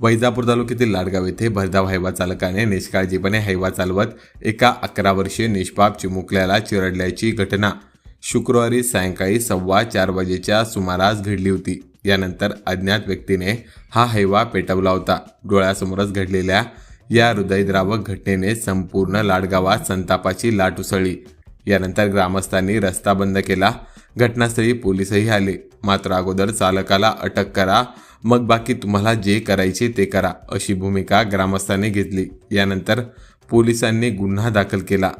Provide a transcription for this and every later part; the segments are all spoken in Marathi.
वैजापूर तालुक्यातील लाडगाव येथे भरधाव हैवा चालकाने निष्काळजीपणे हैवा चालवत एका अकरा वर्षीय निष्पाप चिमुकल्याला चिरडल्याची घटना. शुक्रवारी सायंकाळी सव्वा चार वाजेच्या सुमारास घडली होती. यानंतर अज्ञात व्यक्तीने हा हैवा पेटवला होता. डोळ्यासमोरच घडलेल्या या हृदयद्रावक घटनेने संपूर्ण लाडगावात संतापाची लाट उसळली. यानंतर ग्रामस्थांनी रस्ता बंद केला. घटनास्थळी पोलीसही आले. मात्र अगोदर चालकाला अटक करा. मग बाकी तुम्हाला जे करायचे ते करा अशी भूमिका ग्रामस्थांनी घेतली. यानंतर पोलिसांनी गुन्हा दाखल केला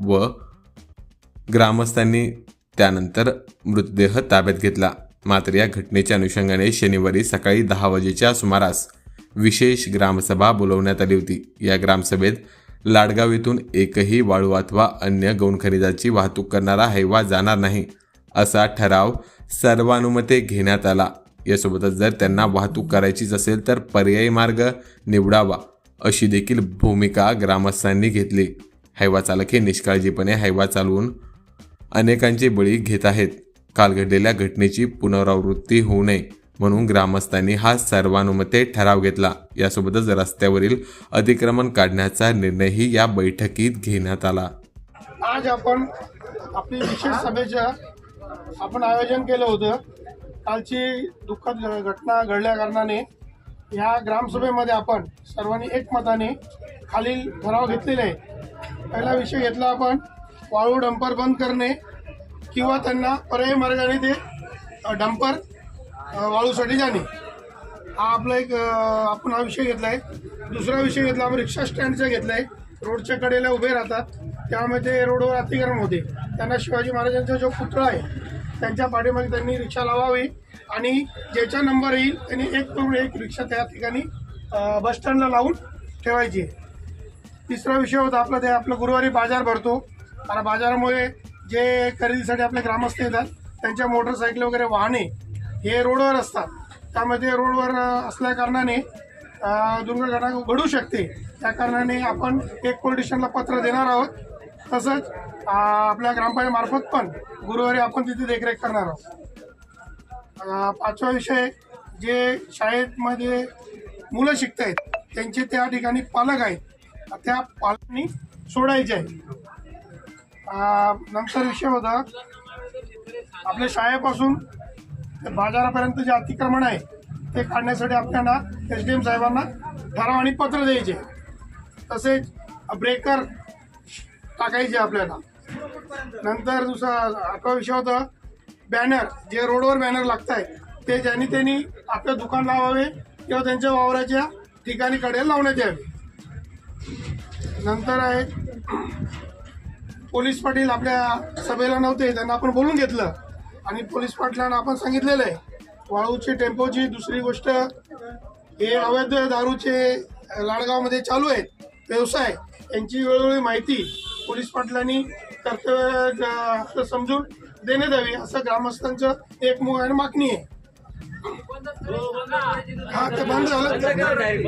व ग्रामस्थांनी त्यानंतर मृतदेह ताब्यात घेतला. मात्र या घटनेच्या अनुषंगाने शनिवारी सकाळी दहा वाजेच्या सुमारास विशेष ग्रामसभा बोलवण्यात आली होती. या ग्रामसभेत लाडगाव येथून एकही वाळू अथवा अन्य गौण खनिजाची वाहतूक करणारा हैवा जाणार नाही असा ठराव सर्वानुमते घेण्यात आला. यासोबतच जर त्यांना वाहतूक करायचीच असेल तर पर्यायी मार्ग निवडावा अशी देखील भूमिका ग्रामस्थांनी घेतली. हैवा चालक हे निष्काळजीपणे हैवा चालवून अनेकांचे बळी घेत आहेत. काल घडलेल्या घटनेची पुनरावृत्ती होऊ नये म्हणून ग्रामस्थांनी हा सर्वानुमते ठराव घेतला. यासोबतच रस्त्यावरील अतिक्रमण काढण्याचा निर्णयही या बैठकीत घेण्यात आला. आज आपण आपली विशेष सभेच्या आपण आयोजन केलं होतं. कालची दुःखद घटना घडल्या कारणाने ह्या ग्रामसभेमध्ये आपण सर्वांनी एकमताने खालील ठराव घेतलेले आहे पहिला विषय घेतला आपण वाळू डंपर बंद करणे किंवा त्यांना पर्यायी मार्गाने ते डंपर वाळूसाठी जाणे. हा आपला एक आपण हा विषय घेतला आहे दुसरा विषय घेतला आपण रिक्षा स्टँडचा घेतला आहे रोडच्या कडेला उभे राहतात. त्यामध्ये रोडवर अतिक्रमण होते. त्यांना शिवाजी महाराजांचा जो पुतळा आहे त्यांच्या पाठीमागे त्यांनी रिक्षा लावावी आणि ज्याचा नंबर येईल त्यांनी एक करून एक रिक्षा त्या ठिकाणी बसस्टँडला बस स्टँडला लावून ठेवायची. तिसरा विषय होता आपला ते आपलं गुरुवारी बाजार भरतो. आणि बाजारामुळे जे खरेदीसाठी आपले ग्रामस्थ येतात त्यांच्या मोटरसायकल वगैरे वाहने हे रोडवर असतात. त्यामध्ये रोडवर असल्याकारणाने असल्या कारणाने दुर्घटना घडू शकते. त्या कारणाने आपण एक पोलिटिशनला पत्र देणार आहोत. तसंच आपल्या ग्रामपंचायतमार्फत पण गुरुवारी आपण तिथे देखरेख करणार आहोत. पाचवा विषय जे शाळेमध्ये मुलं शिकत आहेत त्यांचे त्या ठिकाणी पालक आहेत. त्या पालकांनी सोडायचे आहे नंतर विषय होता आपल्या शाळेपासून ते बाजारापर्यंत जे अतिक्रमण आहे ते काढण्यासाठी आपल्याला एस डी एम साहेबांना ठराव आणि पत्र द्यायचे. तसेच ब्रेकर टाकायचे आपल्याला. नंतर दुसरा आठवा विषय होता बॅनर जे रोडवर बॅनर लागत ते ज्यांनी त्यांनी आपलं दुकान लावावे किंवा त्यांच्या वावराच्या ठिकाणी कडे लावण्यात यावे. नंतर आहे पोलीस पाटील आपल्या सभेला नव्हते त्यांना आपण बोलून घेतलं. आणि पोलीस पाटलांना आपण सांगितलेलं आहे वाळूची टेम्पोची दुसरी गोष्ट हे अवैध दारूचे लाडगावमध्ये चालू आहेत व्यवसाय यांची वेळोवेळी माहिती पोलीस पाटलांनी कर्तव्य समजून देण्यात यावी असं ग्रामस्थांचं एक मुग आणि मागणी आहे. हा ते बंद झालं.